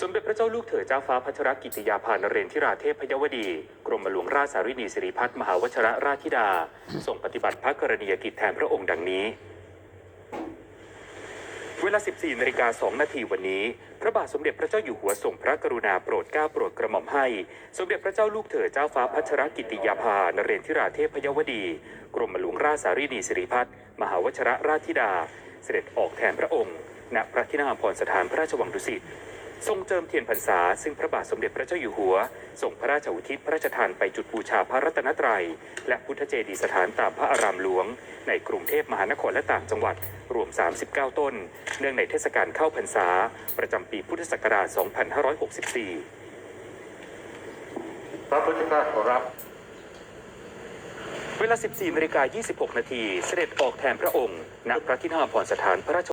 สมเด็จพระเจ้าลูกเธอเจ้าฟ้าพัชรกิติยาภานเรนทิราเทพพยวดี กรมหลวงราชสารินีสิริพัฒน์มหาวชรราชธิดาส่งปฏิบัติพระกรณียกิจแทนพระองค์ดังนี้ เวลา 14นาฬิกา2นาทีวันนี้ พระบาทสมเด็จพระเจ้าอยู่หัวทรงพระกรุณาโปรดเกล้าโปรดกระหม่อมให้ สมเด็จพระเจ้าลูกเธอเจ้าฟ้าพัชรกิติยาภานเรนทิราเทพพยวดี กรมหลวงราชสารินีสิริพัฒน์มหาวชรราชธิดา เสด็จออกแทนพระองค์ณพระที่นั่งอภรสถานพระราชวังดุสิต ทรงเจิมเทียนพรรษา ซึ่งพระบาทสมเด็จพระเจ้าอยู่หัวส่งพระราชอุทิศพระราชทานไปจุดบูชาพระรัตนตรัย และพุทธเจดีย์สถานตามพระอารามหลวง ในกรุงเทพมหานครและต่างจังหวัดรวม 39 ต้น เนื่องในเทศกาลเข้าพรรษา ประจำปีพุทธศักราช 2564 พระพุทธเจ้าขอรับเวลา 14นาฬิกา26 นาที เสด็จออกแทนพระองค์ ณ พระที่นั่งอภรณ์สถานพระราช